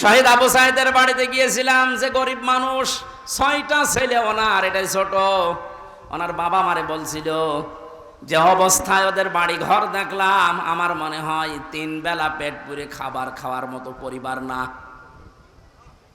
শহীদ আবু সাহেদের বাড়িতে গিয়েছিলাম যে গরিব মানুষ, ছয়টা ছেলে ওনার, এটাই ছোট। ওনার বাবা মারে বলছিল, যে অবস্থায় ওদের বাড়ি ঘর দেখলাম, আমার মনে হয় তিন বেলা পেট পুরে খাবার খাওয়ার মতো পরিবার না।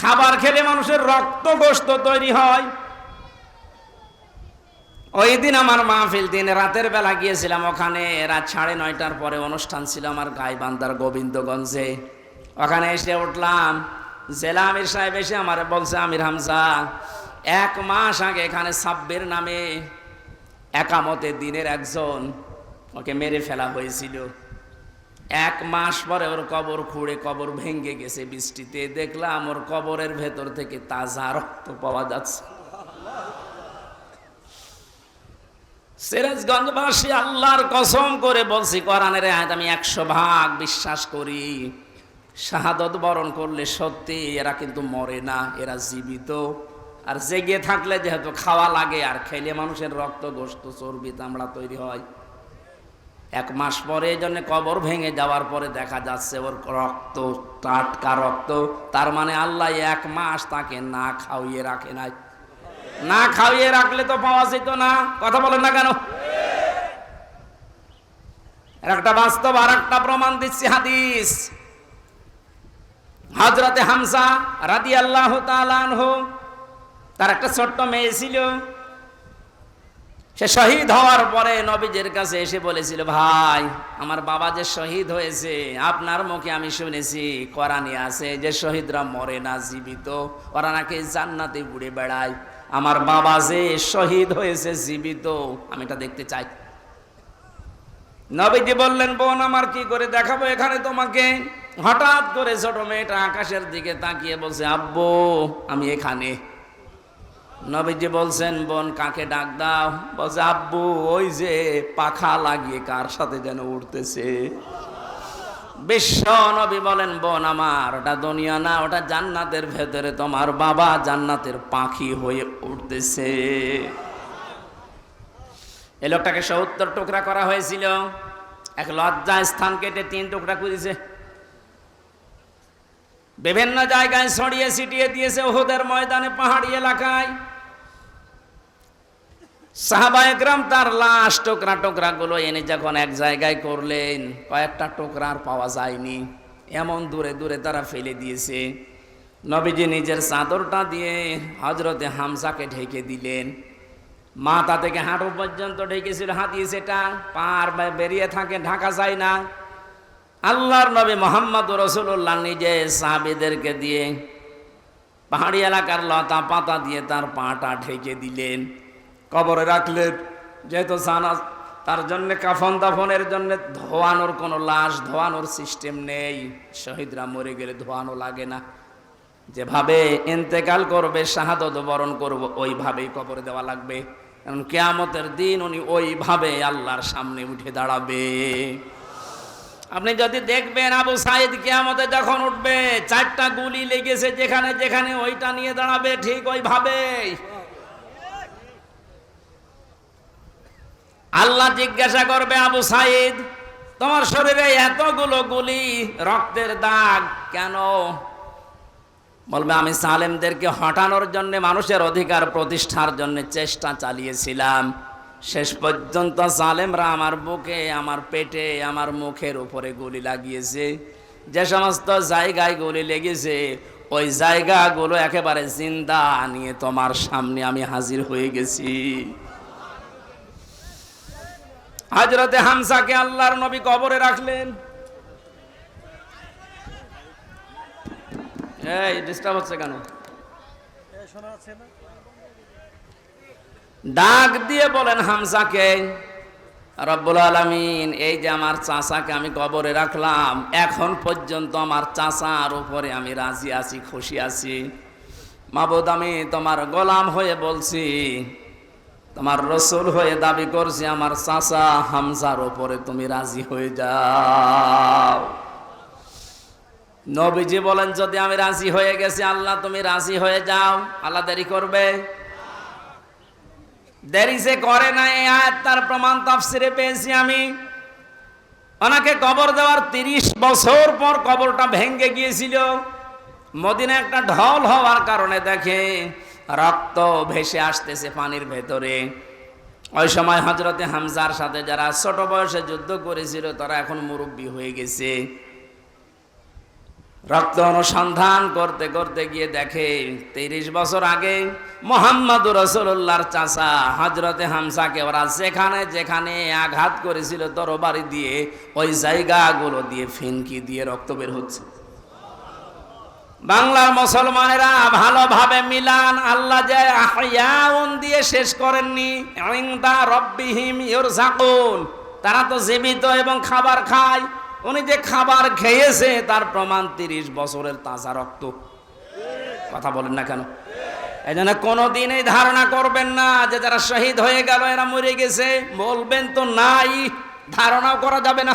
খাবার খেলে মানুষের রক্ত গোস্ত তৈরি হয়। ওই দিন আমার মাহফিল দিন, রাতের বেলা গিয়েছিলাম ওখানে, রাত সাড়ে নয়টার পরে অনুষ্ঠান ছিল আমার গাইবান্ধার গোবিন্দগঞ্জে। ওখানে এসে উঠলাম, জেলা আমির সাহেব এসে আমার বলছে, আমির হামজা, এক মাস আগে এখানে সাব্বির নামে একামতে দিনের একজন ওকে মেরে ফেলা হয়েছিল। এক মাস পরে ওর কবর খুঁড়ে কবর ভেঙে গেছে বৃষ্টিতে। দেখলাম ওর কবরের ভেতর থেকে তাজা রক্ত পাওয়া যাচ্ছে। সিরাজগঞ্জবাসী আল্লাহর কসম করে বলছি, কোরআনের আয়াত আমি একশো ভাগ বিশ্বাস করি। শাহাদত বরণ করলে সত্যি এরা কিন্তু মরে না, এরা জীবিত। আর জেগে থাকলে যেহেতু খাওয়া লাগে, আর খেলে মানুষের রক্ত গোস্ত চর্বি, চামড়া তৈরি হয়। এক মাস পরে জন্য কবর ভেঙে যাওয়ার পরে দেখা যাচ্ছে ওর রক্ত, টাটকা রক্ত। তার মানে আল্লাহ এক মাস তাকে না খাওয়িয়ে রাখে নাই। না খাওয়িয়ে রাখলে তো পাওয়া যেত না। কথা বলেন না কেন? একটা বাস্তব আর একটা প্রমাণ দিচ্ছি হাদিস। হজরতে হামসা রাদি আল্লাহ তার একটা ছোট্ট মেয়ে ছিল। সে শহীদ হওয়ার পরে নবীজের কাছে এসে বলেছিল, ভাই, আমার বাবা যে শহীদ হয়েছে, আপনার মুখে আমি শুনেছি, কোরআনে আছে যে শহীদরা মরে না, জীবিত। ওরা নাকি জান্নাতে ঘুরে বেড়ায়। আমার বাবা যে শহীদ হয়েছে, জীবিত। আমি এটা দেখতে চাই। নবীজি বললেন, বোন, আমার কি করে দেখাবো এখানে তোমাকে? হঠাৎ করে ছোট মেয়েটা আকাশের দিকে তাকিয়ে বলছে, আব্বু, আমি এখানে। নবীজি বলছেন, বোন, কাকে ডাক দাও? বলছে, আব্বু, ওই যে পাখা লাগিয়ে কার সাথে যেন উঠতেছে বিশ্ব নবী বলেন, বোন, আমার, ওটা দুনিয়া না, ওটা জান্নাতের ভেতরে তোমার বাবা জান্নাতের পাখি হয়ে উঠতেছে এই লোকটাকে সত্তর টুকরা করা হয়েছিল। এক লজ্জা স্থান কেটে তিন টুকরা করেছে বিভিন্ন জায়গায় ছড়িয়ে ছিটিয়ে দিয়েছে ওহুদের ময়দানে, পাহাড়ি এলাকায়। সাহাবায়করাম তার লাশ টোকরা টোকরা গুলো এনে যখন এক জায়গায় করলেন, কয়েকটা টোকরা আর পাওয়া যায়নি। এমন দূরে দূরে তারা ফেলে দিয়েছে। নবীজি নিজের চাদরটা দিয়ে হজরতে হামসাকে ঢেকে দিলেন। মাথা থেকে হাঁটু পর্যন্ত ঢেকেছিল, হাতিয়ে সেটা পার বেরিয়ে থাকে, ঢাকা যায় না। আল্লাহর নবী মোহাম্মদ রসুল্লাহ নিজে সাহাবিদেরকে দিয়ে পাহাড়ি এলাকার লতা পাতা দিয়ে তার পাটা ঢেকে দিলেন। কবরে রাখলেন যেহেতু জানা, তার জন্য কাফন দাফনের জন্য ধোয়ানোর কোনো লাশ, ধোয়ানোর সিস্টেম নেই। শহীদরা মরে গেলে ধোয়ানো লাগে না। যেভাবে ইন্তেকাল করবে, শাহাদত বরণ করব, ওইভাবেই কবরে দেওয়া লাগবে। কারণ কেয়ামতের দিন উনি ওইভাবে আল্লাহর সামনে উঠে দাঁড়াবে। আপনি যদি দেখবেন আবু সাইদ কেয়ামতে যখন উঠবে, চারটা গুলি লেগেছে যেখানে যেখানে, ওইটা নিয়ে দাঁড়াবে ঠিক ওইভাবে আল্লাহ জিজ্ঞাসা করবে, আবু সাইদ, তোমার শরীরে এতগুলো গুলি, রক্তের দাগ কেন? বলবে, আমি সালেমদেরকে হটানোর জন্য, মানুষের অধিকার প্রতিষ্ঠার জন্য চেষ্টা চালিয়েছিলাম। শেষ পর্যন্ত সালেমরা আমার বুকে, আমার পেটে, আমার মুখের উপরে গুলি লাগিয়েছে। যে সমস্ত জায়গায় গুলি লেগেছে, ওই জায়গাগুলো একেবারে জিন্দা নিয়ে তোমার সামনে আমি হাজির হয়ে গেছি। হাজরতে হামসাকে আল্লাহর নবী কবরে রাখলেন। এই ডিস্টার্ব হচ্ছে কেন? ডাক দিয়ে বলেন হামসাকে রব্বুল আলমিন, এই যে আমার চাচাকে আমি কবরে রাখলাম, এখন পর্যন্ত আমার চাচার উপরে আমি রাজি আছি, খুশি আছি। মাবুদ, আমি তোমার গোলাম হয়ে বলছি তোমার রসুল হয়ে দাবি করছি, আমার চাচা হামজার ওপরে তুমি রাজি হয়ে যাও। নবীজি বলেন, যদি আমি রাজি হয়ে গেছি, আল্লাহ তুমি রাজি হয়ে যাও। আল্লাহ দেরি করবে? দেরি সে করে না, এই আয়াত তার প্রমাণ তাফসিরে পেয়েছি আমি। ওনাকে কবর দেওয়ার তিরিশ বছর পর কবরটা ভেঙ্গে গিয়েছিল। মদিনা একটা ঢল হওয়ার কারণে দেখে রক্ত ভেসে আসতেছে পানির ভেতরে। ওই সময় হজরতে হামজার সাথে যারা ছোট বয়সে যুদ্ধ করেছিল, তারা এখন মুরব্বী হয়ে গেছে। রক্ত অনুসন্ধান করতে করতে গিয়ে দেখে তিরিশ বছর আগে মোহাম্মদ রসুল্লাহর চাষা হজরতে হামসাকে ওরা যেখানে যেখানে আঘাত করেছিল তরবারি দিয়ে ওই জায়গাগুলো দিয়ে ফিনকি দিয়ে রক্ত বের হচ্ছে। বাংলার মুসলমানেরা ভালোভাবে মিলান, আল্লাহ যে দিয়ে শেষ করেননি। ইউরজাকুন তারা তো জীবিত এবং খাবার খায়। উনি যে খাবার খেয়েছে, তার প্রমাণ তিরিশ বছরের তাজা রক্ত। কথা বলেন না কেন? এই জন্য কোনোদিন এই ধারণা করবেন না যে যারা শহীদ হয়ে গেল, এরা মরে গেছে। বলবেন তো নাই, ধারণাও করা যাবে না।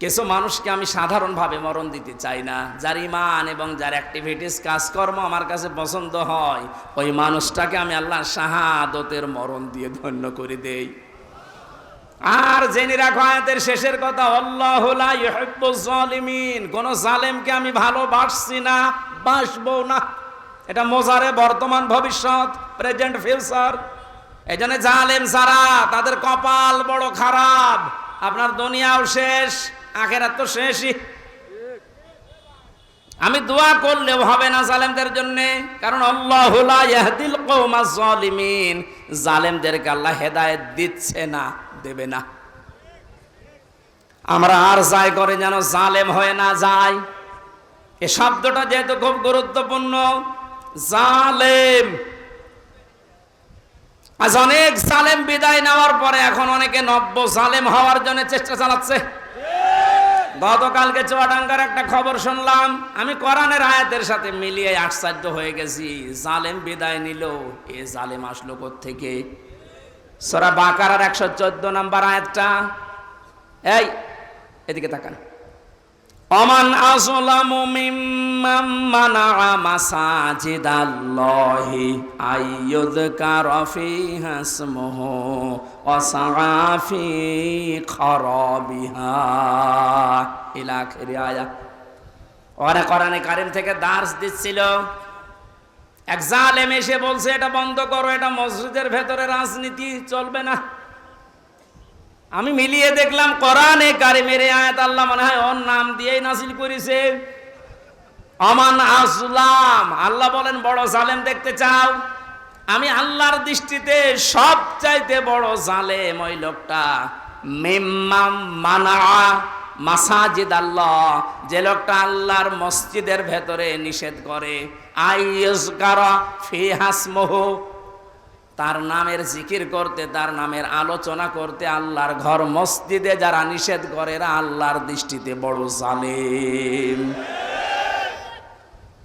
কিছু মানুষকে আমি সাধারণভাবে মরণ দিতে চাই না। যার ইমান এবং যার অ্যাক্টিভিটিস কাজকর্ম আমার কাছে পছন্দ হয়, ওই মানুষটাকে আমি আল্লাহ শাহাদতের মরণ দিয়ে ধন্য করে দেই। আর জেনে রাখো, আয়াতের শেষের কথা, আল্লাহ জালিমিন কোন জালেমকে আমি ভালোবাসছি না, বাসবো না। এটা মোজারে বর্তমান ভবিষ্যৎ প্রেজেন্ট ফিউচার এই জন্য জালেম সারা তাদের কপাল বড় খারাপ। আপনার দুনিয়াও শেষ। আখের তো শেষই। আমি দোয়া করলেও হবে না জালেমদের জন্য, কারণ আল্লাহ ইয়াহদিল কওমা জালিমিন। জালেমদেরকে আল্লাহ হেদায়েত দিচ্ছে না, দেবে না। আমরা আর যাই করে যেন জালেম হয়ে না যায় এ শব্দটা যেহেতু খুব গুরুত্বপূর্ণ, জালেম। আজ অনেক জালেম বিদায় নেওয়ার পরে এখন অনেকে নব্য জালেম হওয়ার জন্য চেষ্টা চালাচ্ছে। গতকালকে চুয়াডাঙ্গার একটা খবর শুনলাম। আমি কোরআনের আয়াতের সাথে মিলিয়ে আশ্চর্য হয়ে গেছি। জালেম বিদায় নিল। এ জালেম আসলো থেকে সরা বাকার একশো চোদ্দ নম্বর আয়াতটা। এই, এদিকে তাকান। অমান আসলামু মিম্মাম মানাআ মাসাজিদাল্লাহি আইয়ুযকারা ফিহা ইসমুহু ওয়া সাআ ফি খারাবিহা। ইলা আখিরি আয়াত। ওরা কোরআনে কারিম থেকে দার্স দিচ্ছিল। এক জালেম এসে বলছে, এটা বন্ধ করো, এটা মসজিদের ভেতরে রাজনীতি চলবে না। আমি মিলিয়ে দেখলাম কোরআনে কারিমের আয়াত আল্লাহ মনে হয় ওর নাম দিয়েই নাসিল করেছে। আমান আসলাম। আল্লাহ বলেন, বড় জালেম দেখতে চাও? আমি আল্লাহর দৃষ্টিতে সব চাইতে বড় জালেম ওই লোকটা। মেম্মাম মানা মাসাজিদ আল্লাহ। যে লোকটা আল্লাহর মসজিদের ভেতরে নিষেধ করে। আইয়সকারা ফি হাসমহ তার নামের জিকির করতে, তার নামের আলোচনা করতে আল্লাহর ঘর মসজিদে যারা নিষেধ করে আল্লাহর দৃষ্টিতে বড় জালেম।